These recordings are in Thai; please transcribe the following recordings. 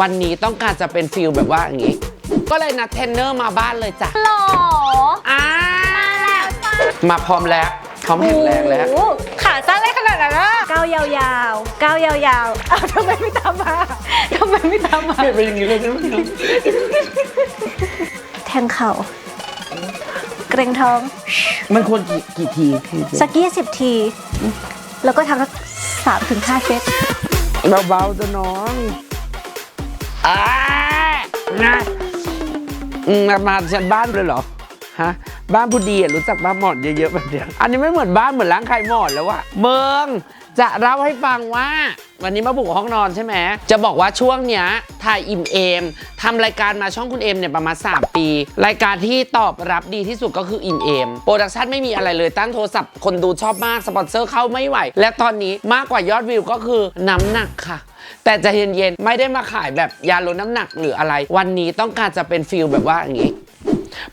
วันนี้ต้องการจะเป็นฟิลแบบว่าอย่างนี้ ก็เลยนัดเทรนเนอร์มาบ้านเลยจ้ะหรออ่ามาแล้วจ้ามาพร้อมแล้วพร้อมแข็งแรงแล้ว โอ้โหขาสั้นเลยขนาดนั้นอะก้าวยาวๆก้าวยาวๆอ้าวทำไมไม่ตามมาทำไมไม่ตามมา เปลี่ยนไปอย่างนี้เลยใช่ไหมแทงเข่า เกรงท้อง มันควรกี่กี่ทีสักยี่สิบที แล้วก็ทำสักสามถึงห้าเซต เบาๆจะน้อง อ่านะอืมมาฉันบ้านเลยเหรอ ฮะ บ้านผู้ดีอะรู้จักบ้านหมอนเยอะๆแบบเนี้ยอันนี้ไม่เหมือนบ้านเหมือนร้านขายหมอนแล้วอะเมืองจะเล่าให้ฟังว่า วันนี้มาบุกห้องนอนใช่ไหม จะบอกว่าช่วงเนี้ยถ่ายอิ่มเอมทำรายการมาช่องคุณเอมเนี่ยประมาณ 3 ปี รายการที่ตอบรับดีที่สุดก็คืออิ่มเอมโปรดักชั่นไม่มีอะไรเลยตั้งโทรศัพท์คนดูชอบมากสปอนเซอร์เข้าไม่ไหว และตอนนี้มากกว่ายอดวิวก็คือน้ำหนักค่ะ แต่จะเย็นๆ ไม่ได้มาขายแบบยาลดน้ำหนักหรืออะไร วันนี้ต้องการจะเป็นฟิลแบบว่าอย่างนี้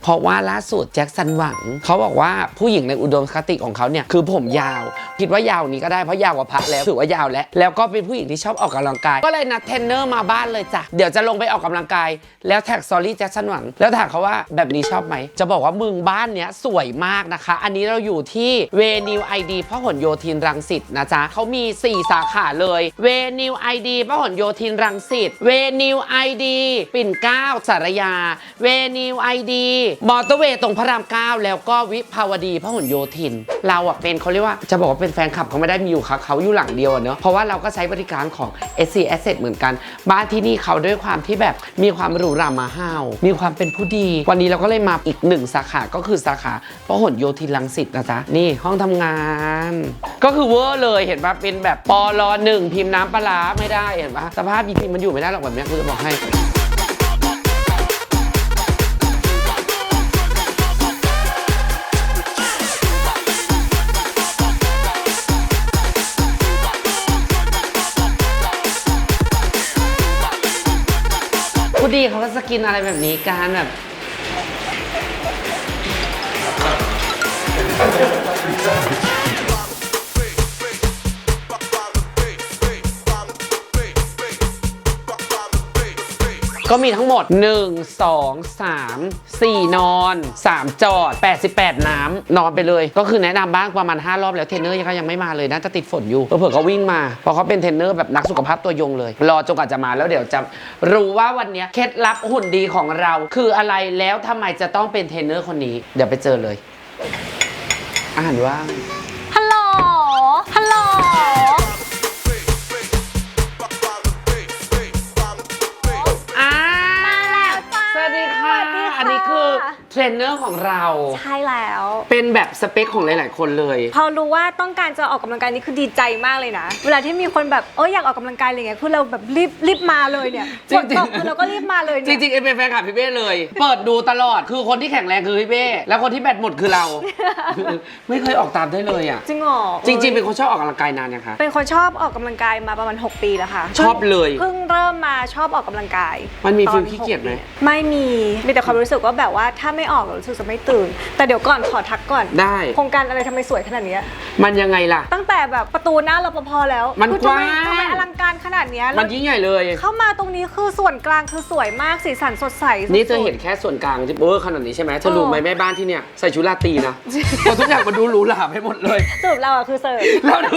เพราะว่าล่าสุดแจ็คสันหวัง เขาบอกว่าผู้หญิงในอุดมคติของเขาเนี่ยคือผมยาว คิดว่ายาวนี้ก็ได้เพราะยาวกว่าพักแล้วถือว่ายาวแล้ว แล้วก็เป็นผู้หญิงที่ชอบออกกำลังกาย ก็เลยนัดเทรนเนอร์มาบ้านเลยจ้ะเดี๋ยวจะลงไปออกกำลังกาย แล้วแท็กซอรี่แจ็คสันหวัง แล้วถามเขาว่าแบบนี้ชอบไหมจะบอกว่ามึงบ้านเนี้ยสวยมากนะคะ อันนี้เราอยู่ที่เวนิวไอดีพหลโยธินรังสิตนะจ๊ะเขามี 4 สาขาเลยเวนิวไอดีพหลโยธินรังสิตเวนิวไอดีปิ่นเกล้าสารยาเวนิวไอดีมอเตอร์เวย์ตรงพระรามเก้าแล้วก็วิภาวดีพหลโยธิน เราอะเป็นเขาเรียกว่าจะบอกว่าเป็นแฟนคลับเขาไม่ได้มีอยู่ค่ะเขาอยู่หลังเดียวเนอะเพราะว่าเราก็ใช้บริการของ SC Asset เหมือนกัน บ้านที่นี่เขาด้วยความที่แบบมีความหรูหรามาห้าวมีความเป็นผู้ดี วันนี้เราก็เลยมาอีกหนึ่งสาขาก็คือสาขาพหลโยธินรังสิตนะจ๊ะนี่ห้องทำงาน ก็คือเวอร์เลยเห็นปะเป็นแบบปลหนึ่งพิมพ์น้ำปลาไม่ได้เห็นปะสภาพอีพิมพ์มันอยู่ไม่ได้หรอกแบบนี้กูจะบอกให้ กินอะไรแบบนี้การแบบ ก็มีทั้งหมด 1 2 3 4 นอน 3 จอด 88 น้ำนอนไปเลย ก็คือแนะนำบ้างประมาณ 5 รอบแล้วเทรนเนอร์ยังยังไม่มาเลยน่าจะติดฝนอยู่เผื่อๆก็วิ่งมาเพราะเขาเป็นเทรนเนอร์แบบนักสุขภาพตัวยงเลย รอจนกว่าจะมาแล้วเดี๋ยวจะรู้ว่าวันนี้เคล็ดลับหุ่นดีของเรา คืออะไรแล้วทำไมจะต้องเป็นเทรนเนอร์คนนี้ เดี๋ยวไปเจอเลย อาหารว่างฮัลโหลฮัลโหล อันนี้คือ เทรนเนอร์ของเรา ใช่แล้ว เป็นแบบสเปคของหลาย ๆ คนเลย พอรู้ว่าต้องการจะออกกำลังกายนี่คือดีใจมากเลยนะ เวลาที่มีคนแบบเอออยากออกกำลังกายอะไรเงี้ยคือเราแบบรีบรีบมาเลยเนี่ยจริฝงนๆตกคือเราก็รีบมาเลยจเนี่ยริงๆเอ็มเป็นแฟนคลับพี่เบ้เลย เปิดดูตลอดคือคนที่แข็งแรงคือพี่เบ้แล้วคนที่แบตหมดคือเรา ไม่เคยออกตามได้เลยอะจริงเหรอจริง ๆ เป็นคนชอบออกกำลังกายนานยังคะ เป็นคนชอบออกกำลังกายมาประมาณ 6 ปีแล้วค่ะชอบเลยเพิ่งเริ่มมาชอบออกกำลังกายมันมีตอฟีลขี้เกียจไหมกปีไม่มีมีแต่ความรู้สึกว่าแบบว่าถ้าไม่ออกเรารู้สึกจะไม่ตื่น แต่เดี๋ยวก่อนขอทักก่อน ได้ โครงการอะไรทำไมสวยขนาดเนี้ยมันยังไงล่ะ ตั้งแต่แบบประตูหน้ารปภแล้วมันคือทำไมกว้างทำไมอลังการขนาดเนี้ยมัแล้นวยิ่งใหญ่เลย เข้ามาตรงนี้คือส่วนกลางคือสวยมากสีสันสดใสสุดๆ นี่เธอเห็นแค่ส่วนกลางที่เบอร์ขนาดนี้ใช่ไหมเธอรู้ไหมแม่บ้านที่เนี่ยใส่ชุดราตรีนะ เพราะทุกอย่างมันดูหรูหราไปหมดเลย สรุปเราอะคือเสิร์ฟ แล้วดู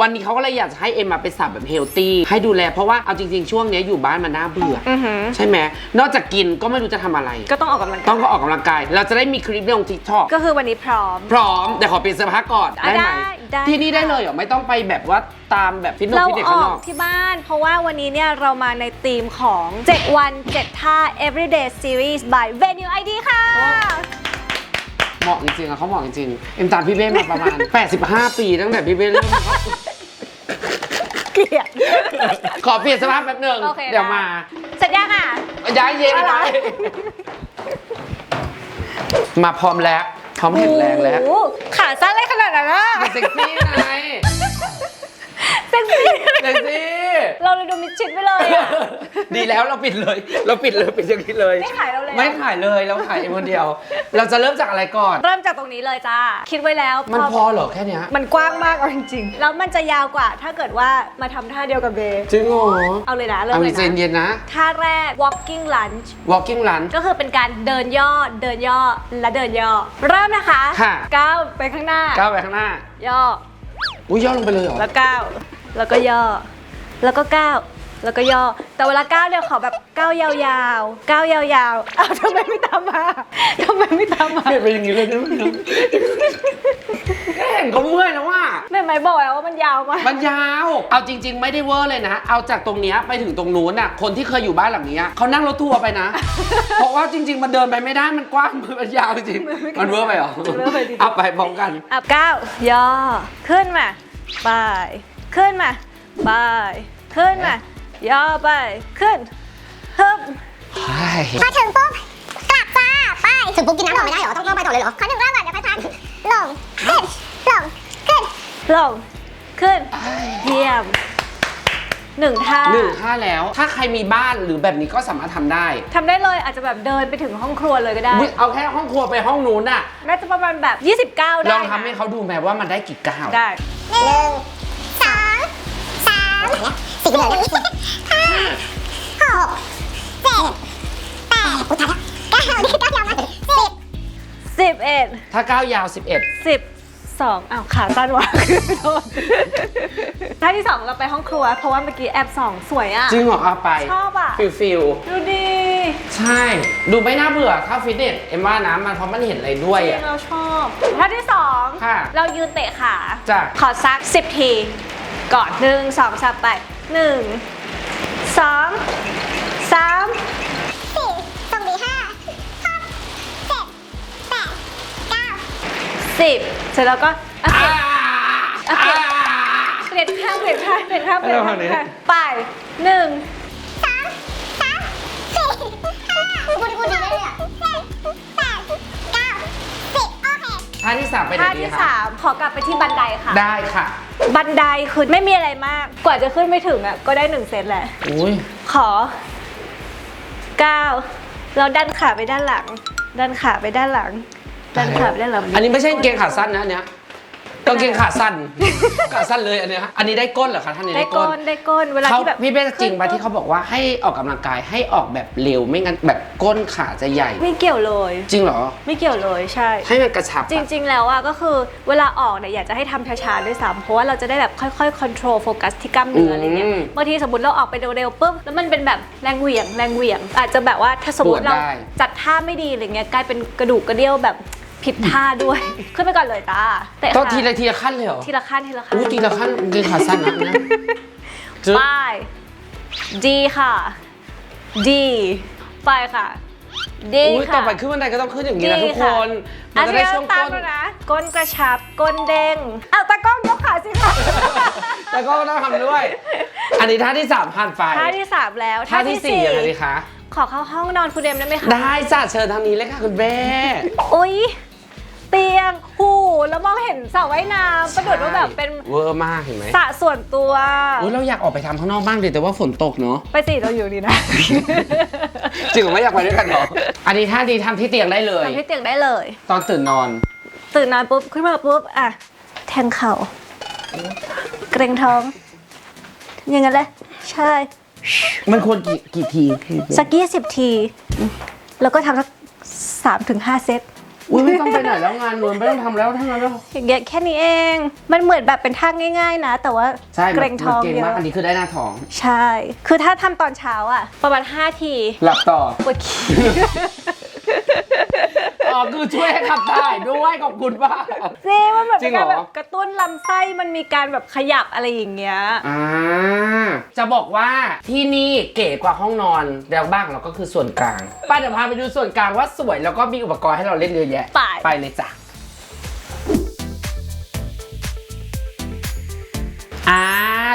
วันนี้เขาก็เลยอยากจะให้เอ็มมาเป็นสับแบบเฮลตี้ให้ดูแลเพราะว่าเอาจริง ๆ ช่วงเนี้ยอยู่บ้านมันน่าเบื่อออือหือ ใช่ไหมนอกจากกินก็ไม่รู้จะทำอะไร ก็ต้องออกกำลังกายต้องก็ออกกำลังกาย เราจะได้มีคลิปลงทิกตอกก็คือวันนี้พร้อม พร้อม แต่ขอเปลี่ยนเสื้อผ้าก่อนอะได้ไหมได้ได้ ที่นี่ได้เลยเหรอไม่ต้องไปแบบว่าตามแบบฟิตเนสเราฟิตเนสอข้างอนอกก ที่บ้าน เพราะว่าวันนี้เนี่ยเรามาในธีมของ 7 วัน 7 ท่า everyday series by Venue ID ค่ะเห มาะจริงๆอะเขาเหมาะจริงๆเอ็มตามพี่เบ้มาประมาณ 85 ปีตั้งแต่พี่เบ้เริ่มเกลียด ขอเปลี่ยนเสภาพแป๊บหนึงโอเคเดี๋ยวได้ มา เสร็จยังอะ ย้ายเย็นอะไร ไป มาพร้อมแล้ว พร้อมแข็งแรงแล้วโอ้โหขาสั้นเลยขนาดนั้นอะมันเซ็กซี่ไง ดูมิดชิดไปเลยอะ ดีแล้วเราปิดเลย เราปิดเลยปิดอย่างนี้เลย ไม่ขายเราเลยเหรอไม่ขายเลยเราขายเองคนเดียว เราจะเริ่มจากอะไรก่อน เริ่มจากตรงนี้เลยจ้า คิดไว้แล้วมันพพออเหรอแค่เนี้ยมันกว้างมากเอาจริงๆ แล้วมันจะยาวกว่า ถ้าเกิดว่ามาทำท่าเดียวกับเบย์จริงเหรอเอาเลยนะ เริ่เอามเลยใจนะเย็นๆนะ ท่าแรก walking lunge walking run ก็คือเป็นการเดินย่อ เดินย่อ และเดินย่อ เริ่มนะคะค่ะ ก้าวไปข้างหน้า ก้าวไปข้างหน้า ย่อ อุ้ยย่อลงไปเลยเหรอ แล้วก้าว แล้วก็ย่อ แล้วก็ก้าวแล้วก็ย่อ แต่เวลาก้าวเนี่ยขอแบบก้าวยาวๆก้าวยาวๆอ้าวทำไมไม่ตามมาทำไมไม่ตามมาเปลี่ยนไปอย่างนี้เลยได้ไหมแค่เห็นเขาเมื่อยแล้วว่าแม่ไหมบอกแล้วว่ามันยาวมากมันยาว เอาจริง ๆ ไม่ได้เวอร์เลยนะ เอาจากตรงเนี้ยไปถึงตรงนู้นน่ะ คนที่เคยอยู่บ้านหลังเนี้ยเขานั่งรถทัวร์ไปนะ เพราะว่าจริง ๆ มันเดินไปไม่ได้ มันกว้างมันยาวจริง มันเวอร์ไปเหรอมันเวอร์ไปจริงเอาไปพร้อมกันอะก้าวย่อ ขึ้นมาไปขึ้นมา ไปขึ้นมาย่อไปขึ้นฮึบมาถึงปุ๊บกลับจ้าไปถึงปุ๊บกินน้ำต่อไม่ได้เหรอต้องต้องไปต่อเลยเหรอขอหนึ่งรอบก่อนเดี๋ยวไปพักลงขึ้นลงขึ้นลงขึ้นเยี่ยมหนึ่งท่าหนึ่งท่าแล้ว ถ้าใครมีบ้านหรือแบบนี้ก็สามารถทำได้ทำได้เลยอาจจะแบบเดินไปถึงห้องครัวเลยก็ได้อุ๊ยเอาแค่ห้องครัวไปห้องนู้นน่ะน่าจะประมาณแบบ 29 ได้ลองนะทำให้เขาดูแม้ว่ามันได้กี่ก้าวได้หนึ่งสองสาม สี่เลยห้าหกเจ็ดแปดอุยตายแล้วเก้านี่เก้ายาวมากสิบ11ถ้าก้าวยาว 11 12อ้าวขาสั้นว่ะโทษท่าที่2เราไปห้องครัว เพราะว่าเมื่อกี้แอบส่องสวยอะ จริงเหรอเอาไปชอบอะ ฟิลฟิลดูดีใช่ ดูไม่น่าเบื่อถ้าฟิตเนสเอ็มว่านะมันเพราะมันเห็นอะไรด้วยจริอะ งเราชอบท่าที่2ค่ะเรายืนเตะขา จ้ะ ขอซัก10ที ก่อนหนึ่งสองสามไปหนึ่งสองสามสี่ตรงนี้ห้าหกเจ็ดแปดเก้าสิบเสร็จแล้วก็อะอ่าเปลี่ยนเปลี่ยนข้างเปลี่ยนข้างเปลี่ยนข้างเปลี่ยนเอาข้างเอาเปลี่ยนข้างไปหนึ่งสามสามสี่ห้าบุญบุญดีเลยอะ ท่าที่สามไปไหนท่าดีที่คะ สามขอกลับไปที่บันไดค่ะ ได้ค่ะ บันไดคือไม่มีอะไรมาก กว่าจะขึ้นไปถึงอะก็ได้หนึ่งเซตแหละ อุ้ยขอก้าวเราดันขาไปด้านหลัง ดันขาไปด้านหลัง ดันขาไปด้านหลัง อันนี้ไม่ใช่กางเกงขาสั้นนะอันเนี้ย กางเกงขาสั้น ขาสั้นเลยอันเนี้ยอันนี้ได้ก้นเหรอคะท่านนี้ได้ได้ก้ก้นนได้ก้นเวลาเขาที่แบบพี่เป้จริงปะที่เขาบอกว่าให้ออกกำลังกายให้ออกแบบเร็วไม่งั้นแบบก้นขาจะใหญ่ ไม่เกี่ยวเลย จริงเหรอ ไม่เกี่ยวเลยใช่ ให้มันกระชับจอะ ริง ๆ แล้วอะก็คือเวลาออกเนี่ยอยากจะให้ทำช้าๆด้วยซ้ำเพราะว่าเราจะได้แบบค่อยๆ control โฟกัสที่กล้ามเนื้ออะไรเงี้ยบางทีสมมติเราออกไปเร็วๆปุ๊บแล้วมันเป็นแบบแรงเหวี่ยงแรงเหวี่ยง อาจจะแบบว่าถ้าสมมติเราจัดท่าไม่ดีอะไรเงี้ยกลายเป็นกระดูกกระเดี่ยวแบบ ผิดท่าด้วย ขึ้นไปก่อนเลยจ้าแต่ต้องทีละทีละขั้นเลยเหรอทีละขั้นทีละขั้นอู้ทีละขั้นกางเกงขาสั้นนะเนี่ยจึ๊บไปดีค่ะ ดีไปค่ะ ดีอุ้ยค่ะ ต่อไปขึ้นบันไดก็ต้องขึ้นอย่างนี้นะทุกคค่ะนมัอันนจะนี้ได้ช่วงตามก้นแล้วนะก้นกระชับก้นเด้งอ้าวตากล้องยกขาสิค่ะแล้วก็ต้องทำด้วย อันนี้ท่าที่สามผ่านไปท่าที่สามแล้วท่าที่สี่ยังไงดีคะขอเข้าห้องนอนคุณเดมได้ไหมคะได้จ้ะเชิญทางนี้เลยค่ะคุณแม่อุ้ย เตียง หูแล้วมองเห็นสระว่ายน้ำประดุดว่าแบบเป็นเวอร์มากเห็นไหมสระส่วนตัวอุ้ยเราอยากออกไปทำข้างนอกบ้างดิแต่ว่าฝนตกเนาะไปสิเราอยู่ดีนะ จริงเหรอไม่อยากไปด้วยกันเหรออันนี้ท่าดีทำที่เตียงได้เลย ทำที่เตียงได้เลย ตอนตื่นนอน ตื่นนอนปุ๊บขึ้นมาปุ๊บอะแทงเข่าเกรงท้องอย่างนั้นเลยใช่มันควรกี่กี่ทีสักยี่สิบที แล้วก็ทำสักสามถึงห้าเซต อุ้ยไม่ต้องไปไหนแล้วงานเงินไม่ต้องทำแล้วทั้งนั้นแล้วอย่างเงี้ยแค่นี้เอง มันเหมือนแบบเป็นท่าง่าย ๆ นะ แต่ว่าใช่เกรงท้องมันเก่งเยมากอะอันนี้คือได้หน้าท้อง ใช่ คือถ้าทำตอนเช้าอะประมาณ5ทีหลับต่อปวดขี้ อ๋อคือช่วยให้ขับถ่ายด้วยขอบคุณมากจริงมันเหมือนจริเป็นงเหรอ การแบบกระตุ้นลำไส้มันมีการแบบขยับอะไรอย่างเงี้ย อ่าจะบอกว่าที่นี่เก๋กว่าห้องนอนแล้วบ้างเราก็คือส่วนกลางป้าเดี๋ยวพาไปดูส่วนกลางว่าสวยแล้วก็มีอุปกรณ์ให้เราเล่นเยอะแยะไป ไปเลยจ้ะ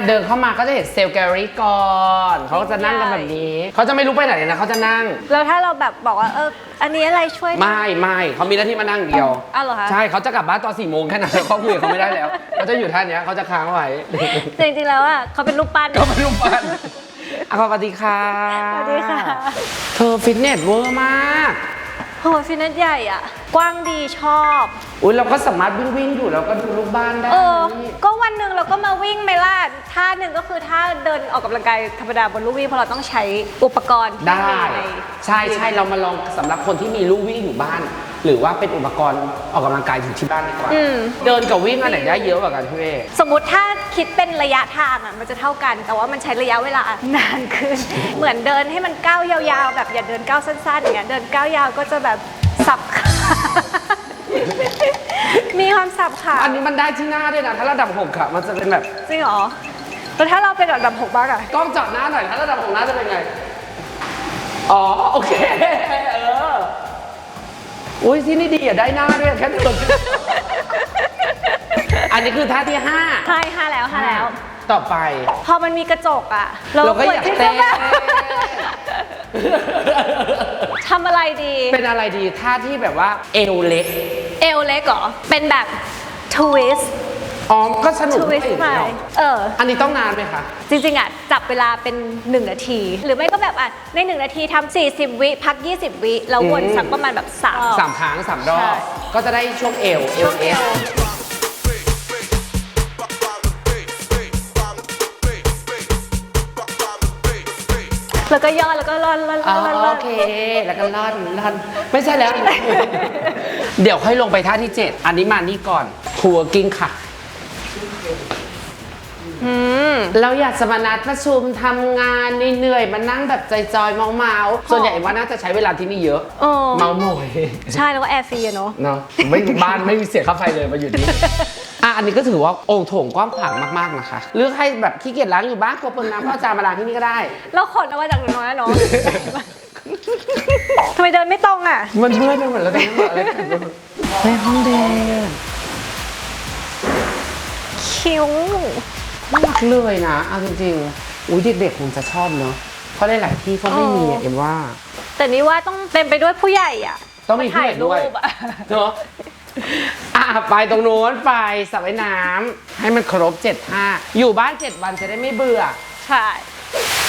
เดินเข้ามาก็จะเห็นเซลล์แกลเลอรี่ก่อนเขาก็จะนั่งกันแบบนี้ เขาจะไม่ลุกไปไหนเลยนะเขาจะนั่ง แล้วถ้าเราแบบบอกว่าเอออันนี้อะไรช่วย ไม่ไม่เขามีหน้าที่มานั่งอย่างเดียวอ้าวเหรอคะใช่เขาจะกลับบ้านตอนสี่โมงแค่นั้นเขาคุยกับเขาไม่ได้แล้วเขาจะอยู่ท่าเนี้ยเขาจะค้างไว้แต่จริงๆแล้วอะเขาเป็นรูปปั้นก็ไม่รู้ปันอะสวัสดีค่ะสวัสดีค่ะ เธอฟิตเนสเวอร์มาก โหฟิตเนสใหญ่อะกว้างดีชอบ อุ้ยเราก็สามารถวิ่งวิ่งๆอยู่เราก็ดูลูกบ้านได้เออ นี่ก็วันหนึ่งเราก็มาวิ่งไหมล่ะท่าหนึ่งก็คือท่าเดินออกกำลังกายธรรมดาบนลู่วิ่งเพราะเราต้องใช้อุปกรณ์ที่ได้ มีใน ใช่ใช่เรามาลองสำหรับคนที่มีลู่วิ่งอยู่บ้าน หรือว่าเป็นอุปกรณ์ออกกำลังกายอยู่ที่บ้านดีกว่า อืม เดินกับวิ่งอันไหนได้เยอะกว่ากันพี่เอสมมติถ้าคิดเป็นระยะทางอะมันจะเท่ากัน แต่ว่ามันใช้ระยะเวลานานขึ้น เหมือนเดินให้มันก้าวยาวๆ แบบอย่าเดินก้าวสั้นๆอย่างเงี้ยเดินก้าวยาวก็จะแบบสับขามีความสับขาอันนี้มันได้ที่หน้าด้วยนะถ้าระดับหกอะมันจะเป็นแบบจริงเหรอแล้วถ้าเราเป็นระดับหกบ้างอะกล้องจับหน้าหน่อยถ้าระดับหกหน้าจะเป็นไง อ๋อโอเคเอออุ้ยที่นี่ดีอะได้หน้าด้วยแค่เดินอันนี้คือท่าที่ห้าใช่ห้าแล้วห้าแล้ว ต่อไป พอมันมีกระจกอะเราก็ควรอยากที่เต้จะนแบบทำอะไรดี เป็นอะไรดีท่าที่แบบว่าเอวเล็ก เอวเล็กเหรอ เป็นแบบทวิส อ๋อก็สนุกทวิสอีกไปเนอะเออ อันนี้ต้องนานไหมคะ จริงๆอะจับเวลาเป็น 1 นาที หรือไม่ก็แบบอะใน 1 นาทีทำ40 วิพัก 20 วิ แล้ววนอืมสักประมาณแบบสามสามครั้งสามรอใช่บก็จะได้ช่วงเอวเอช่ววงเอเอสวแล้วก็ย่อแล้วก็ล่อนล่อนอ๋ล่ออนล่อนโอเค แล้วก็ล่อนล่อนไม่ใช่แล้ว เดี๋ยวค่อยลงไปท่าที่ 7 อันนี้มานี่ก่อนทัวร์กิ้งค่ะอืม เราอยากจะมานัดประชุมทำงานเหนื่อยๆมานั่งแบบจอยๆเมาๆส่วนใหญ่ว่าน่าจะใช้เวลาที่นี่เยอะ เออเมาหมอยใช่แล้วก็แอร์ฟรีอะเนาะ เนาะไม่มีบ้านไม่มีเสียค่าไฟเลยมาอยู่นี่ อะอันนี้ก็ถือว่าองค์โถงกว้างขวางมากๆนะคะเลือกให้แบบขี้เกียจล้างอยู่บ้านกลัวเปลืองน้ำก็เอาจานมาล้างที่นี่ก็ได้ เราขนเอามาจากน้อยๆเนาะ ทำไมเดินไม่ตรงอะ มันเมื่อยไปหมดแล้วตอนนี้หมดอะไรกันไปห้องแดงคิ้วน่ารักเลยนะเอาจริงๆอุ้ยเด็กๆคงจะชอบเนาะเพราะหลายๆที่ก็ไม่มีอะเอ็มว่า แต่นี่ว่าต้องเต็มไปด้วยผู้ใหญ่อะต้องมีผู้ใหญ่ด้วยาถ่ารูปอะเนาะอะไปตรงโน้นไปสระว่ายน้ำให้มันครบเจ็ดท่าอยู่บ้านเจ็ดวันจะได้ไม่เบื่อ ใช่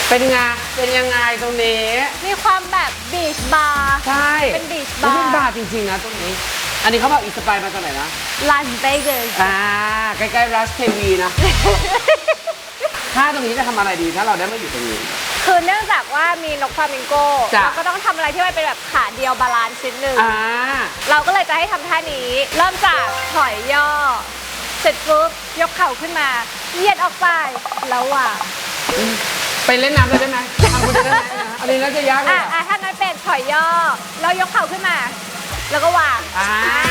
เป็นไงเป็นยังไงตรงนี้ มีความแบบบีชบาร์ ใช่เป็น beach อุ๊ย bar เป็นบาร์จริงๆนะตรงนี้ อันนี้เขาบอกอินสปายมาจากไหนนะลาสเวกัสอ่าใกล้ๆรัชเทวีนะ ถ้าตรงนี้จะทำอะไรดีถ้าเราได้มาอยู่ตรงนี้ คือเนื่องจากว่ามีนกฟลามิงโกจ้ะ เราก็ต้องทำอะไรที่มันเป็นแบบขาเดียวบาลานซ์ชิ้นหนึ่ง อ่า เราก็เลยจะให้ทำท่านี้ เริ่มจากถอยย่อ เสร็จปุ๊บยกเข่าขึ้นมาเหยียดออกไปแล้ววางไปเล่นน้ำเลยได้ไหมทำคุณได้ไหมอันนี้น่าจะยากเลอะยอะอะถ้านั้นเป็นถอยย่อแล้วยกเข่าขึ้นมา แล้วก็วางอ่ามา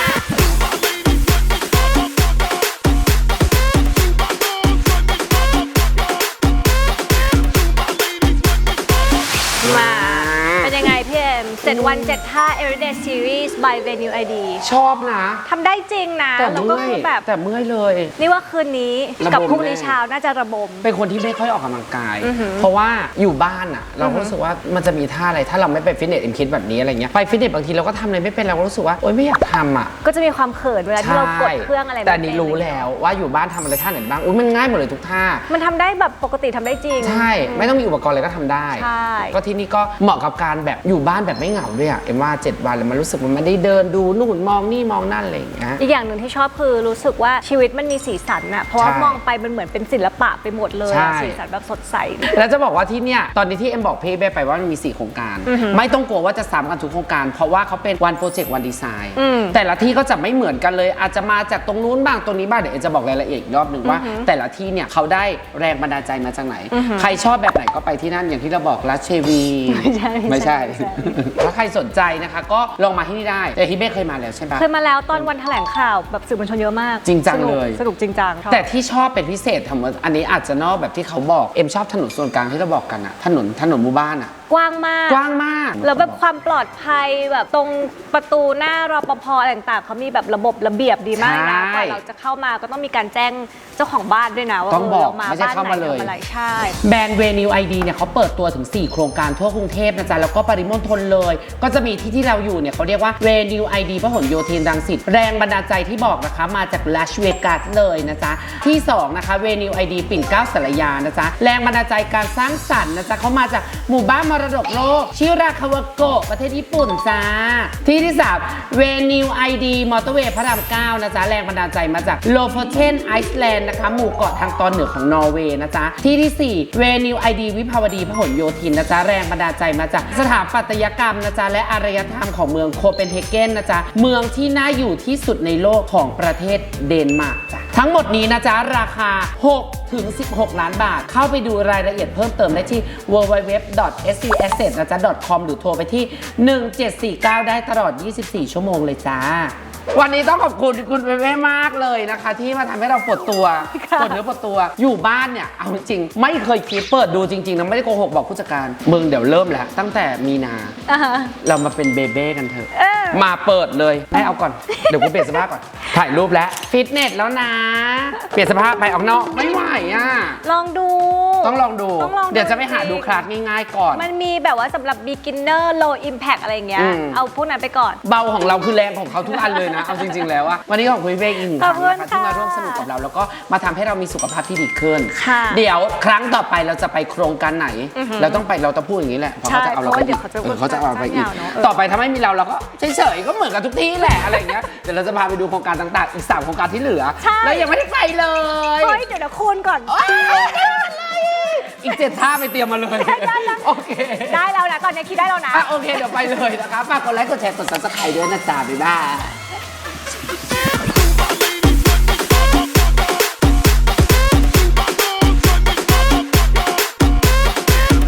175 Everyday Series by Venue ID ชอบนะ ทำได้จริงนะ แต่เมื่อยแบบ แต่เมื่อยเลย นี่ว่าคืนนี้กับพรุ่งนี้เช้าน่าจะระบม เป็นคนที่ไม่ค่อยออกกำลังกาย เพราะว่าอยู่บ้านอะเราก็รู้สึกว่ามันจะมีท่าอะไรถ้าเราไม่ไปฟิตเนสเอ็มคิดแบบนี้อะไรเงี้ยไปฟิตเนสบางทีเราก็ทำอะไรไม่เป็นเราก็รู้สึกว่าโอ๊ยไม่อยากทำอะก็จะมีความเขินเวลาที่เรากดเครื่องอะไรไม่แต่อันี้รู้แล้วว่าอยู่บ้านทำอะไรท่าไหนบ้างอุ้ยมันง่ายหมดเลยทุกท่า มันทำได้แบบปกติทำได้จริง ใช่ ไม่ต้องมีอุปกรณ์อะไรก็ทำได้ ใช่ ก็ที่นี่ก็เหมาะกับการแบบอยู่บ้านแบบไม่เหงาด้วยอะเอ็มว่า 7 วันแล้วมันรู้สึกมันไม่ได้เดินดูนู่นมองนี่มองนั่นอะไรอย่างเงี้ย อีกอย่างหนึ่งที่ชอบคือรู้สึกว่าชีวิตมันมีสีสันอะเพราะว่าใช่มองไปมันเหมือนเป็นศิลปะไปหมดเลยใช่อะสีสันแบบสดใส แล้วจะบอกว่าที่เนี่ยตอนนี้ที่เอ็มบอกพี่เบ้ไปว่ามันมี 4 โครงการ ไม่ต้องกลัวว่าจะซ้ำกันทุกโครงการ เพราะว่าเขาเป็นวันโปรเจกต์วันดีไซน์อืม แต่ละที่ก็จะไม่เหมือนกันเลย อาจจะมาจากตรงนู้นบ้างตรงนี้บ้างเดี๋ยวเอ็มจะบอกรายละเอียดอีกรอบหนึ่งว่า แต่ละที่เนี่ยเขาได้แรงบันดาลใจมาจากไหน ใครชอบแบบไหนก็ไปที่นั่นอย่างที่เราบอกรัชเชวีไม่ใช่ไม่ไม่ใช่ใช่ ถ้าใครสนใจนะคะ ก็ลองมาที่นี่ได้ แต่ที่เบ้เคยมาแล้วใช่ปะ เคยมาแล้วตอนวันแถลงข่าวแบบสื่อมวลชนเยอะมากจริงจังสนุกเลย สนุกจริงจังชอบ แต่ที่ชอบเป็นพิเศษทำว่าอันนี้อาจจะนอกแบบที่เขาบอก เอ็มชอบถนนส่วนกลางที่เราบอกกันอะถนนถนนหมู่บ้านอะกว้างมาก กว้างมาก แล้วแบบความปลอดภัยแบบตรงประตูหน้ารปภอะไรต่างๆเขามีแบบระบบระเบียบดีมากนะใช่ก่อนเราจะเข้ามาก็ต้องมีการแจ้งเจ้าของบ้านด้วยนะว่าต้องบอกเรมาไม่ใช่บ้านเข้าไหนมาเลย ทำอะไรใช่ แบรนด์เวนิวไอดีเนี่ยเขาเปิดตัวถึง 4 โครงการทั่วกรุงเทพนะจ๊ะ แล้วก็ปริมณฑลเลยก็จะมีที่ที่เราอยู่เนี่ยเขาเรียกว่า Renew ID พหลโยธินรังสิตแรงบันดาลใจที่บอกนะคะ มาจาก Las Vegas เลยนะจ๊ะ ที่ 2 นะคะ Renew ID ปิ่นเกล้าสารยานะจ๊ะ แรงบันดาลใจการสร้างสรรค์นะจ๊ะเขามาจากหมู่บ้านมรดกโลก ชิราคาวโกะประเทศญี่ปุ่นจ้า ที่ที่3 Renew ID มอเตอร์เวย์พระราม9นะจ๊ะ แรงบันดาลใจมาจากโลโฟเทนไอซ์แลนด์นะคะหมู่เกาะทางตอนเหนือของนอร์เวย์นะจ๊ะ ที่ที่4 Renew ID วิภาวดีพหลโยธินนะจ๊ะแรงบันดาลใจมาจากสถาปัตยกรรมนะจ๊ะและอารยธรรมของเมืองโคเปนเฮเกนนะจ๊ะ เมืองที่น่าอยู่ที่สุดในโลกของประเทศเดนมาร์กจ้ะทั้งหมดนี้นะจ๊ะ ราคา 6 ถึง 16 ล้านบาท เข้าไปดูรายละเอียดเพิ่มเติมได้ที่ www.scasset นะจ๊ะ .com หรือโทรไปที่ 1749 ได้ตลอด 24 ชั่วโมงเลยจ้า วันนี้ต้องขอบคุณคุณเป้มากเลยนะคะ ที่มาทำให้เราปวดตัวค่ะปวดเนื้อปวดตัวอยู่บ้านเนี่ยเอาจริงๆไม่เคยคิดเปิดดูจริงๆนะไม่ได้โกหกบอกผู้จัดการมึงเดี๋ยวเริ่มแล้วตั้งแต่มีนา อ่าฮะเรามาเป็นเบเบ้กันเถอะ เออ มาเปิดเลยให้เอาก่อน เดี๋ยวกูเปลี่ยนเสภาพก่อน ถ่ายรูปแล้ว ฟิตเนสแล้วนะ เปลี่ยนเสภาพไปออกนอก ไม่ไหวอะ ลองดู ต้องลองดู ต้องลองดูเดี๋ยวจะไปหาดูคลาสง่ายๆก่อน มันมีแบบว่าสำหรับ beginner low impact อะไรอย่างเงี้ย อืม เอาพวกนั้นไปก่อน เบาของเราคือแรงของเขาทุกอันเลยนะ เอาจริง ๆ แล้วอะวันนี้ขอบคุณพี่เบกอีกหนึ่งคขอรั้บงคุณนะคะที่มาค่ะร่วมสนุกกับเรา แล้วก็มาทำให้เรามีสุขภาพที่ดีขึ้น ค่ะเดี๋ยวครั้งต่อไปเราจะไปโครงการไหน อือหือเราต้องไปเราต้องพูดอย่างนี้แหละเพราะเขาจะเอาเราไปใช่เพราะว่าเดี๋ยวเขาจะออเขาจะเอาเราไปอีกเนอะเออ ต่อไปถ้าไม่มีเราเราก็เฉยๆก็เหมือนกับทุกที่แหละอะไรอย่างเงี้ยเดี๋ยวเราจะพาไปดูโครงการต่างๆ อีกสามโครงการที่เหลือใช่ แล้วยังไม่ได้ไปเลย เฮ้ย เดี๋ยวเดี๋ยวคูณก่อนโอ๊ยอีกเจ็ดท่าไปเตรียมมาเลยได้แล้วโอเคได้แล้วนะ ตอนนี้คิดได้แล้วนะ อะโอเค เดี๋ยวไปเลยนะคะฝากกดไลค์ กดแชร์ กด subscribe ด้วยนะจ๊ะบ๊ายบาย